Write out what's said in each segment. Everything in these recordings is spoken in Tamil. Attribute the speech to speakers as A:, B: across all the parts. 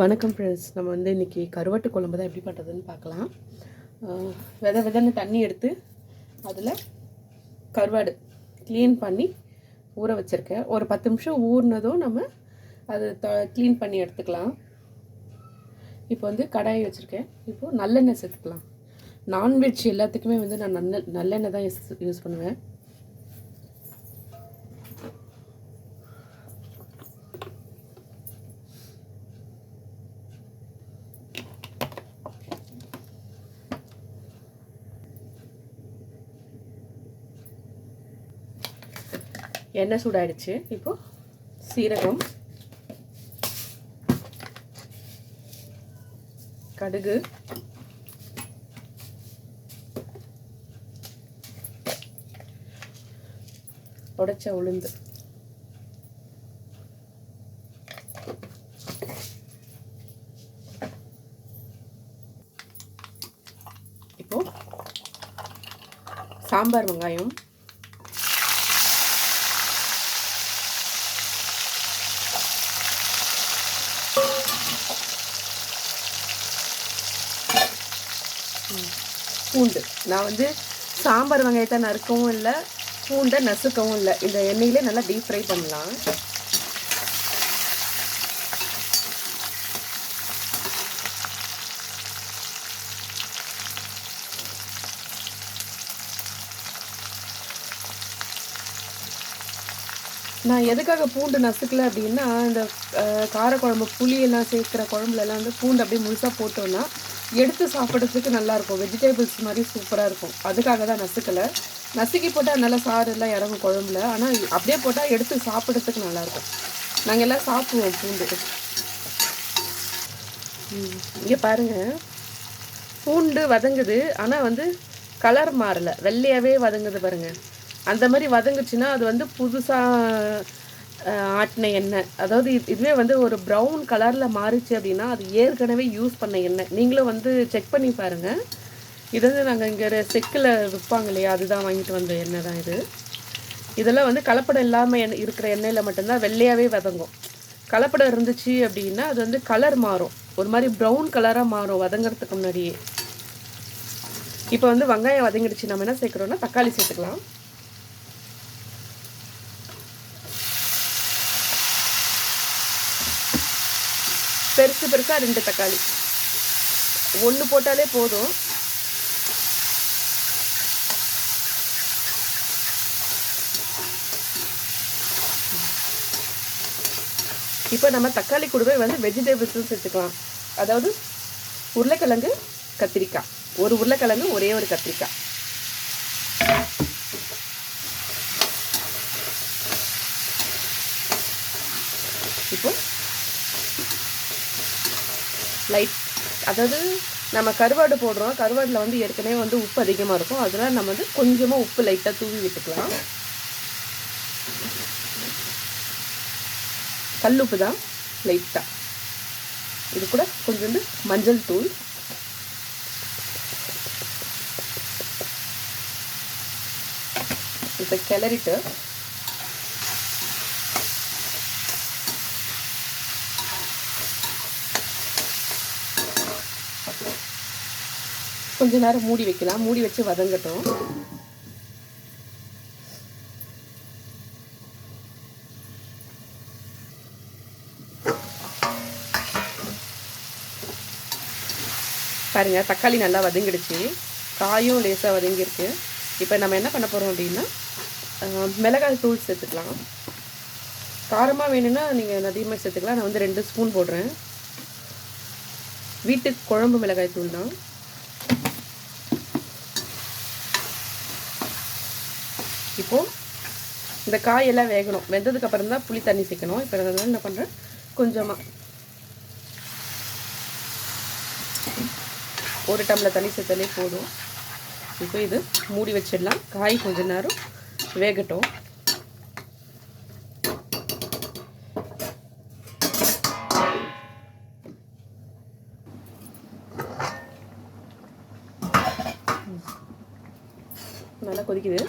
A: வணக்கம் ஃப்ரெண்ட்ஸ் நம்ம வந்து இன்றைக்கி கருவாட்டு குழம்பு தான் எப்படி பண்ணுறதுன்னு பார்க்கலாம். வித விதன்னு தண்ணி எடுத்து அதில் கருவாடு க்ளீன் பண்ணி ஊற வச்சுருக்கேன். ஒரு பத்து நிமிஷம் ஊறினதும் நம்ம அதை த க்ளீன் பண்ணி எடுத்துக்கலாம். இப்போ வந்து கடாயை வச்சுருக்கேன். இப்போது நல்லெண்ணெய் சேர்த்துக்கலாம். நான்வெஜ் எல்லாத்துக்குமே வந்து நான் நல்ல நல்லெண்ணெய் தான் யூஸ் யூஸ் பண்ணுவேன். எண்ணெய் சூடாயிடுச்சு. இப்போ சீரகம் கடுகு உடைச்ச உளுந்து. இப்போ சாம்பார் வெங்காயம். பூண்டு. நான் வந்து சாம்பார் வெங்காயத்தை நறுக்கவும் இல்லை பூண்டை நசுக்கவும் இல்லை. இந்த எண்ணெயிலே நல்லா டீப் ஃப்ரை பண்ணலாம். நான் எதுக்காக பூண்டு நசுக்கல அப்படின்னா இந்த காரக்குழம்பு புளியெல்லாம் சேர்க்குற குழம்புலலாம் வந்து பூண்டு அப்படியே முழுசாக போட்டோன்னா எடுத்து சாப்பிட்றதுக்கு நல்லாயிருக்கும் வெஜிடபிள்ஸ் மாதிரி சூப்பராக இருக்கும். அதுக்காக தான் நசுக்கலை. நசுக்கி போட்டால் நல்லா சாறு எல்லாம் இறங்கும் குழம்புல. ஆனால் அப்படியே போட்டால் எடுத்து சாப்பிட்றதுக்கு நல்லாயிருக்கும் நாங்கள் எல்லாம் சாப்பிடுவோம் பூண்டு. இங்கே பாருங்கள் பூண்டு வதங்குது. ஆனால் வந்து கலர் மாறலை. வெள்ளையாகவே வதங்குது பாருங்கள் அந்த மாதிரி வதங்குச்சுன்னா அது வந்து புதுசாக ஆட்டின எண்ணெய். அதாவது இது- இதுவே வந்து ஒரு ப்ரௌன் கலரில் மாறிச்சு அப்படின்னா அது ஏற்கனவே யூஸ் பண்ண எண்ணெய். நீங்களும் வந்து செக் பண்ணி பாருங்கள் இது வந்து நாங்கள் இங்கே செக்கில் விற்பாங்க இல்லையா? அதுதான் வாங்கிட்டு வந்த எண்ணெய் தான் இது. இதெல்லாம் வந்து கலப்படம் இல்லாமல் எண்ணெய் இருக்கிற எண்ணெயில் மட்டும்தான் வெள்ளையாகவே வதங்கும். கலப்படம் இருந்துச்சு அப்படின்னா அது வந்து கலர் மாறும். ஒரு மாதிரி ப்ரௌன் கலராக மாறும் வதங்குறதுக்கு முன்னாடியே. இப்போ வந்து வெங்காயம் வதங்கிடுச்சு. நம்ம என்ன சேர்க்குறோன்னா தக்காளி சேர்த்துக்கலாம். பெருசு பெருசாக ரெண்டு தக்காளி. ஒன்று போட்டாலே போதும். இப்போ நம்ம தக்காளி கூடவே வந்து வெஜிடபிள்ஸும் சேர்த்துக்கலாம். அதாவது உருளைக்கிழங்கு கத்திரிக்காய். ஒரு உருளைக்கிழங்கு ஒரே ஒரு கத்திரிக்காய். இப்போ லைட் அதாவது நம்ம கருவாடு போடுறோம். கருவாடில் வந்து ஏற்கனவே வந்து உப்பு அதிகமாக இருக்கும். அதனால் நம்ம வந்து கொஞ்சமாக உப்பு லைட்டாக தூவி விட்டுக்கலாம். கல்லுப்பு தான் லைட்டாக இது கூட கொஞ்சோண்டு மஞ்சள் தூள். இப்போ கிளறிட்டு கொஞ்ச நேரம் மூடி வைக்கலாம். மூடி வச்சு வதங்கட்டும். பாருங்கள் தக்காளி நல்லா வதங்கிடுச்சு. காயும் லேசாக வதங்கியிருக்கு. இப்போ நம்ம என்ன பண்ண போகிறோம் அப்படின்னா மிளகாய் தூள் சேர்த்துக்கலாம். காரமாக வேணும்னா நீங்கள் அதிகமாக சேர்த்துக்கலாம். நான் வந்து ரெண்டு ஸ்பூன் போடுறேன். வீட்டுக்கு குழம்பு மிளகாய் தூள் தான். இருக்கும். இந்த காயெல்லாம் வேகணும். வெந்ததுக்கு அப்புறம் தான் புளி தண்ணி சேர்க்கணும். இப்போ அதனால என்ன பண்ணுறேன் கொஞ்சமாக ஒரு டம்ளர் தண்ணி சேர்த்தாலே போதும். இப்போ இது மூடி வச்சிடலாம். காய் கொஞ்ச நேரம் வேகட்டும். நல்லா கொதிக்குது.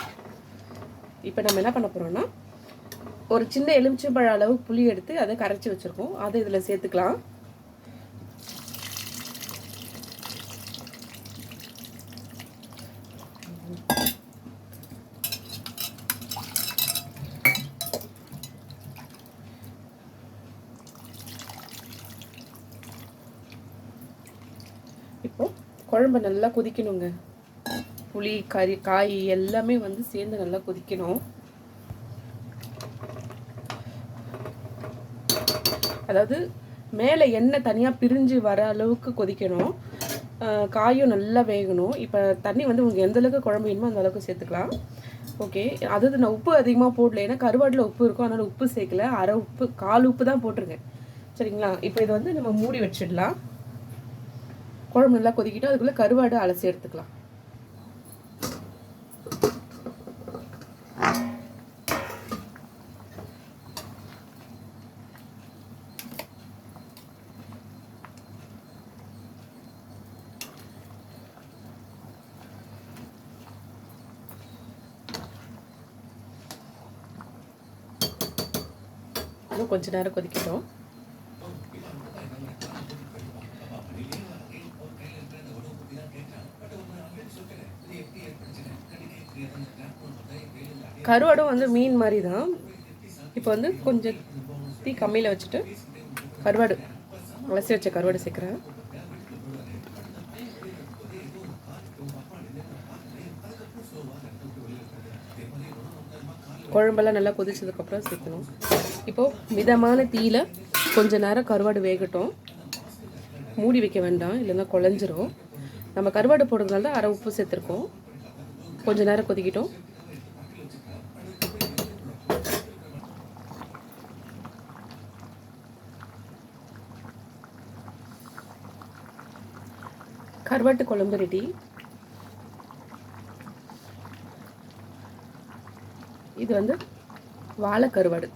A: இப்போ நம்ம என்ன பண்ண போகிறோம்னா ஒரு சின்ன எலுமிச்சம்பழ அளவு புளி எடுத்து அதை கரைச்சி வச்சுருக்கோம். அதை இதில் சேர்த்துக்கலாம். இப்போ குழம்பு நல்லா கொதிக்கணுங்க. புளி கறி காய் எல்லாமே வந்து சேர்ந்து நல்லா கொதிக்கணும். அதாவது மேலே எண்ணெய் தனியாக பிரிஞ்சு வர அளவுக்கு கொதிக்கணும். காயும் நல்லா வேகணும். இப்போ தண்ணி வந்து உங்களுக்கு எந்த அளவுக்கு குழம்பு வேணுமோ அந்த அளவுக்கு சேர்த்துக்கலாம். ஓகே. அதாவது நான் உப்பு அதிகமாக போடல. ஏன்னா கருவாட்டில் உப்பு இருக்கும். அதனால் உப்பு சேர்க்கல. அரை உப்பு கால் உப்பு தான் போட்டிருக்கேன். சரிங்களா? இப்போ இதை வந்து நம்ம மூடி வச்சிடலாம். குழம்பு நல்லா கொதிக்கிட்டு அதுக்குள்ளே கருவாடு அலசி எடுத்துக்கலாம். இன்னும் கொஞ்ச நேரம் கொதிக்கட்டும். கருவாடும் வந்து மீன் மாதிரி தான் இப்போ வந்து கொஞ்சம் தீ கம்மியில் வச்சுட்டு கருவாடு அலசி வச்ச கருவாடு சேர்க்குறேன். குழம்பெல்லாம் நல்லா கொதிச்சதுக்கப்புறம் சேர்க்கணும். இப்போது மிதமான தீயில் கொஞ்ச நேரம் கருவாடு வேகட்டும். மூடி வைக்க வேண்டாம் இல்லைன்னா குழஞ்சிரும். நம்ம கருவாடு போடுறதுனால தான் அரை உப்பு சேர்த்துருக்கோம். கொஞ்ச நேரம் கொதிக்கிட்டோம். கருவாட்டு குழம்பு ரெடி இது வந்து வாழை கருவாடு.